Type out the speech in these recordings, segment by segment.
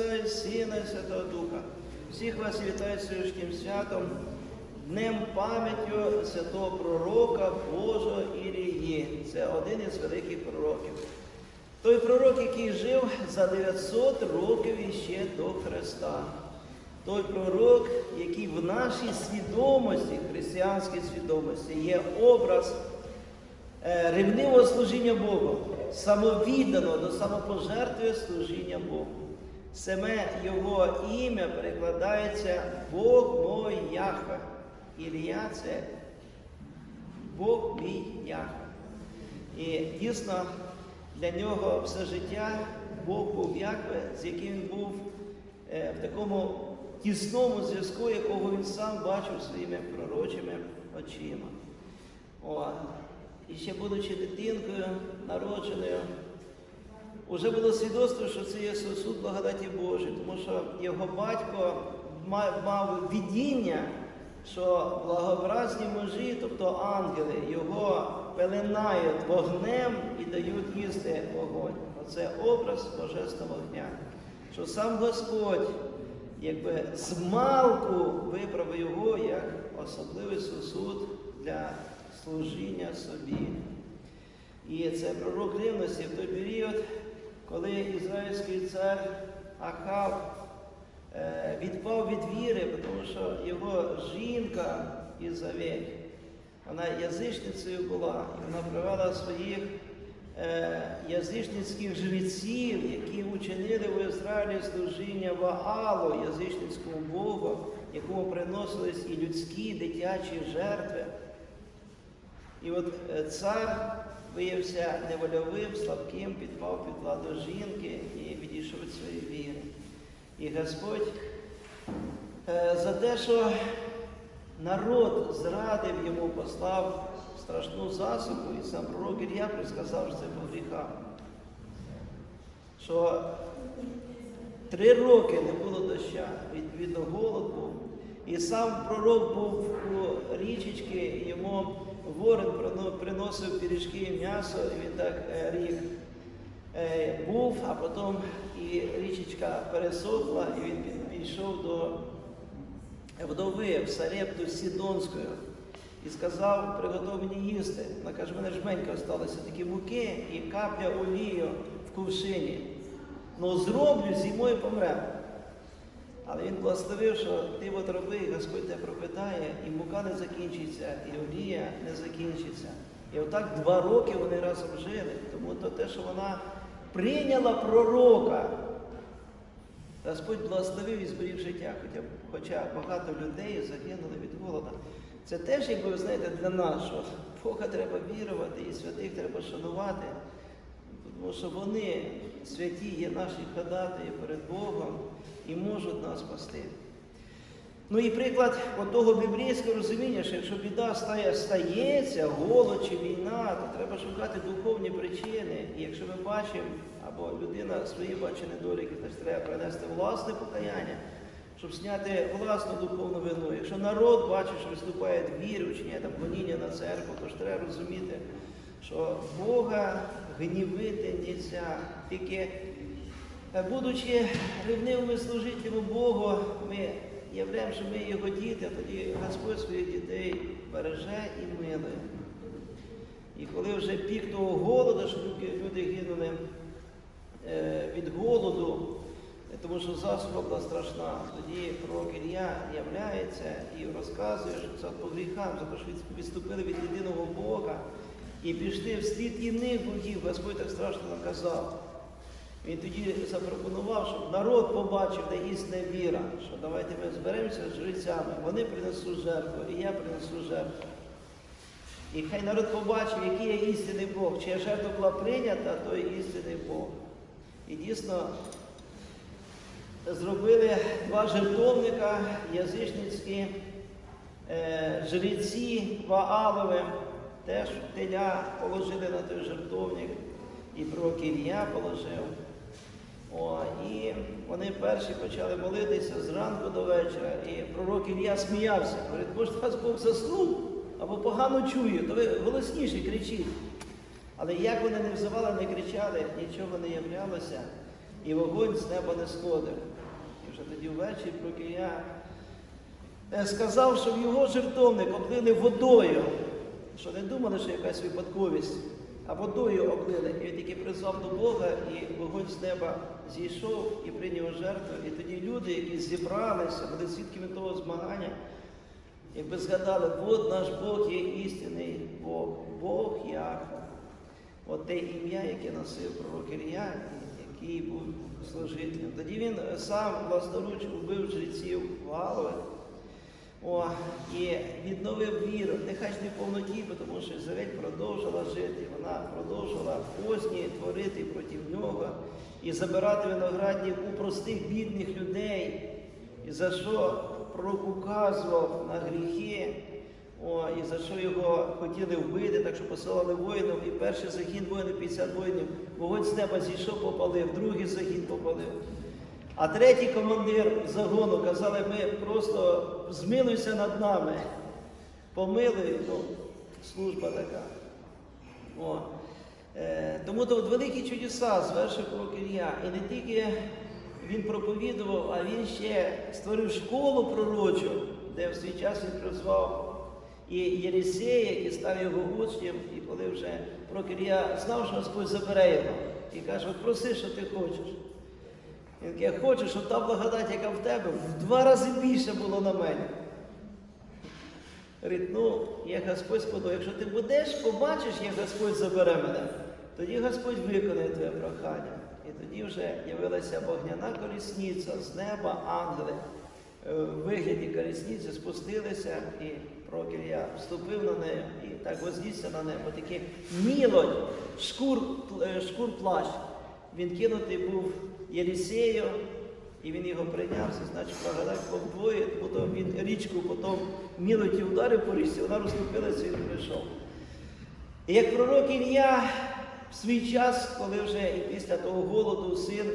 Отця і Сина і Святого Духа. Всіх вас вітаю сьогоднішнім святом, днем пам'яттю святого пророка Божого Ілії. Це один із великих пророків. Той пророк, який жив за 900 років іще до Христа. Той пророк, який в нашій свідомості, християнській свідомості, є образ е, ревнивого служіння Богу, самовідданого до самопожертви служіння Богу. Саме його ім'я перекладається Бог мой Яхве. Ілія це Бог мій Яхве. І дійсно для нього все життя Бог був Яхве, з яким він був е, в такому тісному зв'язку, якого він сам бачив своїми пророчими очима. О, і ще будучи дитинкою, народженою, Уже було свідоцтво, що це є сосуд благодаті Божої, тому що його батько мав, видіння, що благообразні мужі, тобто ангели, його пеленають вогнем і дають їсти вогонь. Оце образ Божественного вогня. Що сам Господь якби змалку вибрав його як особливий сосуд для служіння собі. І це пророк рівності в той період, коли ізраїльський цар Ахав е, відпав від віри, тому що його жінка Ізавель, вона язичницею була, і вона привела своїх е, язичницьких жреців, які учинили в Ізраїлі служіння Ваалу, язичницькому Богу, якому приносились і людські дитячі жертви. І от е, цар виявився невольовим, слабким, підпав під владу жінки і відійшов від своєї віри. І Господь е, за те, що народ зрадив йому, послав страшну засуху, і сам пророк Ілля предсказав, що це по гріхам. Що три роки не було доща, відповідно, голод був. І сам пророк був у річечки, йому ворон приносив пиріжки і м'ясо, і він так е, рік е, був, а потім і річечка пересохла, і він підійшов до вдови в Сарепту Сідонською і сказав, приготов мені їсти. Вона каже, мене жменька осталося такі муки і капля олію в кувшині. Ну зроблю, зимою помремо. Але він благословив, що ти от роби, Господь тебе пропитає, і мука не закінчиться, і олія не закінчиться. І отак два роки вони разом жили. Тому то те, що вона прийняла пророка, Господь благословив і зберіг життя, хоча, хоча багато людей загинули від голода. Це теж, якби ви знаєте, для нас, що Бога треба вірувати і святих треба шанувати, тому що вони святі є наші ходатаї перед Богом і можуть нас спасти. Ну і приклад того біблійського розуміння, що якщо біда стає, стається, голод чи війна, то треба шукати духовні причини. І якщо ми бачимо, або людина свої бачить недоліки, значить треба принести власне покаяння, щоб зняти власну духовну вину. Якщо народ бачить, що виступає віри, вчиняє там гоніння на церкву, то ж треба розуміти, що Бога гнівити нельзя. Тільки Е, Будучи ревнивими служителями Богу, ми являємо, що ми його діти, а тоді Господь своїх дітей береже і милує. І коли вже пік того голоду, що люди, гинули е, від голоду, е, тому що засуха була страшна, тоді пророк Ілля являється і розказує, що це по гріхам, за те, що відступили від єдиного Бога і пішли вслід іних богів, Господь так страшно наказав. Він тоді запропонував, щоб народ побачив, де істинна віра, що давайте ми зберемося з жрецями, вони принесуть жертву, і я принесу жертву. І хай народ побачив, який є істинний Бог, чия жертва була прийнята, то є істинний Бог. І дійсно зробили два жертовника язичницькі е, жреці Ваалове, теж теля положили на той жертовник, і пророк Ілля положив. О, і вони перші почали молитися зранку до вечора, і пророк Ілля сміявся. Говорить, може, вас Бог заснув або погано чує, то ви голосніше кричіть. Але як вони не взивали, не кричали, нічого не являлося. і вогонь з неба не сходив. І вже тоді ввечері Прокія е, сказав, що в його жертовник облили водою, що не думали, що якась випадковість, а водою облили. І він тільки призвав до Бога, і вогонь з неба зійшов і прийняв жертву. І тоді люди, які зібралися, були свідками того змагання, якби згадали, от наш Бог є істинний Бог, Бог Яхва. От те ім'я, яке носив пророк Ілля, який був служителем. Тоді він сам власноруч убив жреців Валових. О, і відновив віру, нехай ж не повноті, тому що Ізраїль продовжила жити, вона продовжила позні творити проти нього і забирати виноградник у простих бідних людей, і за що пророк указував на гріхи, о, і за що його хотіли вбити, так що посилали воїнів, і перший загін воїнів, 50 воїнів, вогонь з неба зійшов, попалив, другий загін попалив. А третій командир загону казали, ми просто змилуйся над нами. Помилуй, ну, служба така. О. Е, тому то от великі чудеса звершив Ілля. І не тільки він проповідував, а він ще створив школу пророчу, де в свій час він призвав і Єлісея, який став його учнем, і коли вже пророк Ілля знав, що Господь забере його, і каже, от проси, що ти хочеш. Я хочу, щоб та благодать, яка в тебе, в два рази більше було на мене. Говорить, ну, як Господь сподобає, якщо ти будеш, побачиш, як Господь забере мене, тоді Господь виконає твоє прохання. І тоді вже явилася вогняна колісниця з неба, ангели е, в вигляді колісниці спустилися, і пророк Ілля вступив на неї і так вознісся на небо. Такий мілодь, шкур, е, шкур плащ. Він кинутий був Єлісею, і він його прийнявся, значить, благодать повдвоє, потім він річку, потім мілоті ударив по річці, вона розступилася і прийшов. І як пророк Ілля в свій час, коли вже і після того голоду син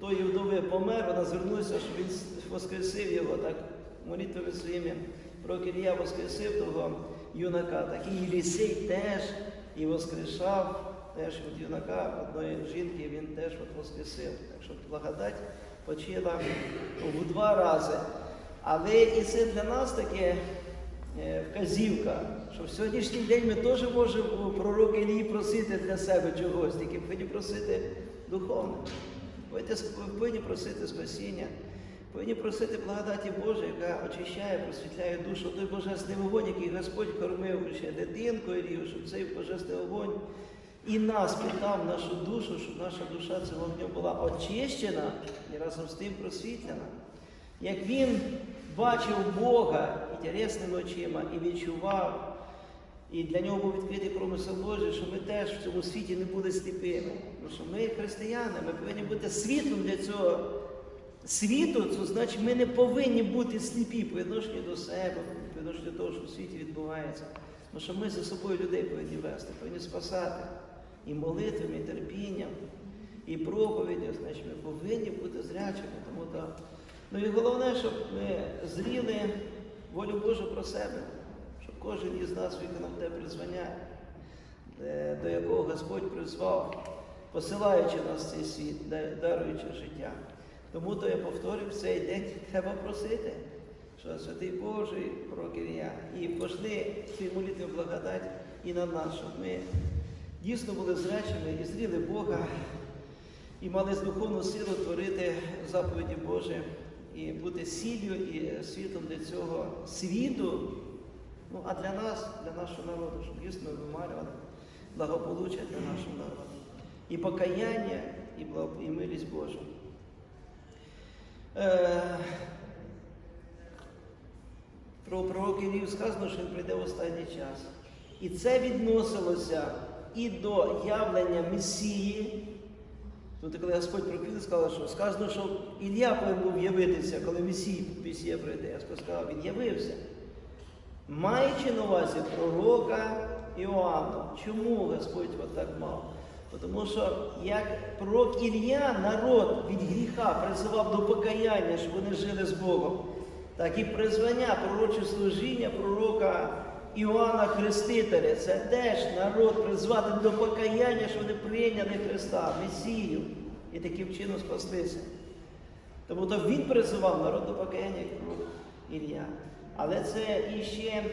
тої вдови помер, вона звернулася, щоб він воскресив його так молитвами своїми. Пророк Ілля воскресив того юнака, так і Єлісей теж і воскрешав теж від юнака одної жінки, він теж от воскресив. Так що благодать почила в два рази. Але і це для нас таке е, вказівка, що в сьогоднішній день ми теж можемо у пророка Ілії просити для себе чогось, тільки повинні просити духовно. Повинні, просити спасіння, повинні просити благодаті Божої, яка очищає, просвітляє душу, той божественний вогонь, який Господь кормив ще дитинку Ілію, щоб цей божественний вогонь і нас питав нашу душу, щоб наша душа цим вогнем була очищена і разом з тим просвітлена. Як він бачив Бога інтересними очима і відчував, і для нього був відкритий промисел Божий, що ми теж в цьому світі не були сліпими. Тому що ми християни, ми повинні бути світлом для цього світу, це значить, ми не повинні бути сліпі по відношенню до себе, по відношенню до того, що в світі відбувається. Тому що ми за собою людей повинні вести, повинні спасати і молитвами, і терпінням, і проповіддю, значить, ми повинні бути зрячими. Тому то, ну і головне, щоб ми зріли волю Божу про себе, щоб кожен із нас виконав те призвання, е, до якого Господь призвав, посилаючи нас в цей світ, даруючи життя. Тому то я повторюю, в цей день треба просити, що святий Божий пророк і пошли ці молитви благодать і на нас, щоб ми дійсно були зречені і зріли Бога, і мали з духовну силу творити заповіді Божі, і бути сіллю і світом для цього світу, ну а для нас, для нашого народу, щоб дійсно вималювали благополуччя для нашого народу. І покаяння, і, благо, і милість Божу. Е, Про пророка Ілію сказано, що він прийде в останній час. І це відносилося і до явлення Месії. Тут, коли Господь проповідав, сказав, що сказано, що Ілля повинен був явитися, коли Месія, Месія прийде. Господь сказав, він явився. Маючи на увазі пророка Іоанна. Чому Господь от так мав? Тому що як пророк Ілля народ від гріха призивав до покаяння, щоб вони жили з Богом, так і призвання пророче служіння пророка Іоанна Хрестителя. Це теж народ призвати до покаяння, щоб вони прийняли Христа, Месію. і таким чином спаслися. Тому то він призивав народ до покаяння, як Ілля. Але це іще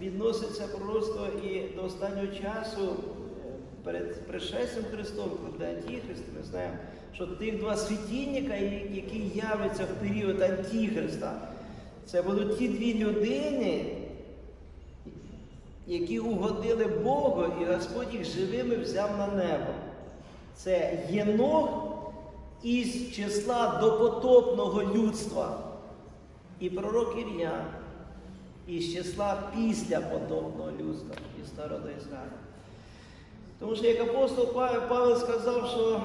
відноситься пророцтво і до останнього часу е, перед пришестям Христом, коли Антихрист, ми знаємо, що тих два світильника, і- які являться в період Антихриста, це будуть ті дві людини, які угодили Богу, і Господь їх живими взяв на небо. Це Єнох із числа допотопного людства і пророк Ір'я із числа після потопного людства із народу Ізраїля. Тому що як апостол Павел, сказав, що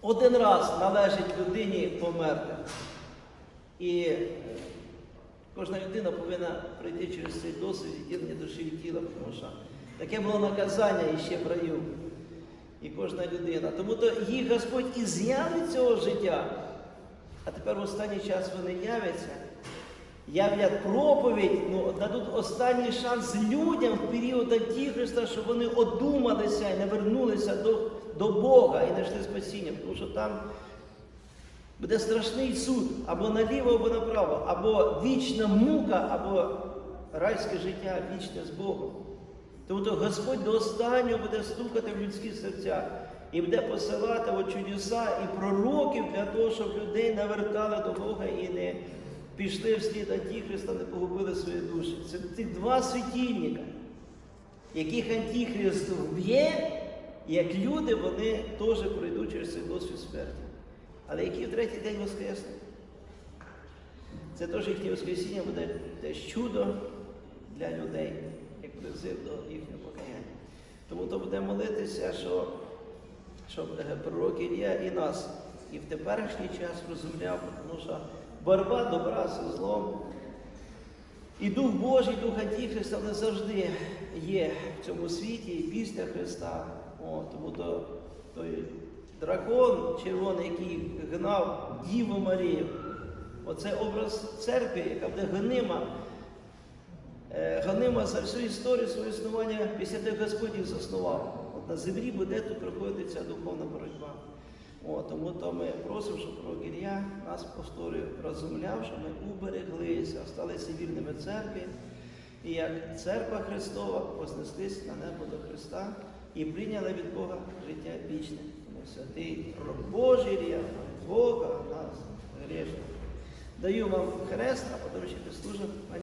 один раз належить людині померти. І кожна людина повинна пройти через цей досвід відділення душі і тіла, тому що таке було наказання іще в раю. І кожна людина. Тому то їх Господь і з'явить цього життя, а тепер в останній час вони являться, являть проповідь, ну, дадуть останній шанс людям в період Антихриста, щоб вони одумалися і не вернулися до, до Бога і знайшли спасіння. Тому що там буде страшний суд або наліво, або направо, або вічна мука, або райське життя вічне з Богом. Тому Господь до останнього буде стукати в людські серця і буде посилати от чудеса і пророків для того, щоб людей навертали до Бога і не пішли вслід Антихриста, не погубили свої душі. Це тих два світильника, яких Антихрист вб'є, як люди, вони теж пройдуть через цей досвід смерті. Але які в третій день воскреснуть. Це теж їхнє воскресіння буде теж чудо для людей, як призив до їхнього покаяння. Тому то будемо молитися, що, щоб пророк Ілля і нас і в теперішній час розумляв, тому що боротьба добра зі злом. І Дух Божий, Дух Антихриста не завжди є в цьому світі і після Христа. О, тому то, той дракон червоний, який гнав Діву Марію, оце образ церкви, яка буде гнима, е, гонима за всю історію свого існування після того, їх заснував. От на землі буде тут проходити ця духовна боротьба. О, тому то ми просимо, щоб пророк Ілля нас повторюю, розумляв, що ми убереглися, сталися вірними церкві, і як церква Христова вознеслись на небо до Христа і прийняли від Бога життя вічне. Святий Божий ряд, Бога нас грішних. Даю вам хрест, а потім ще послужимо.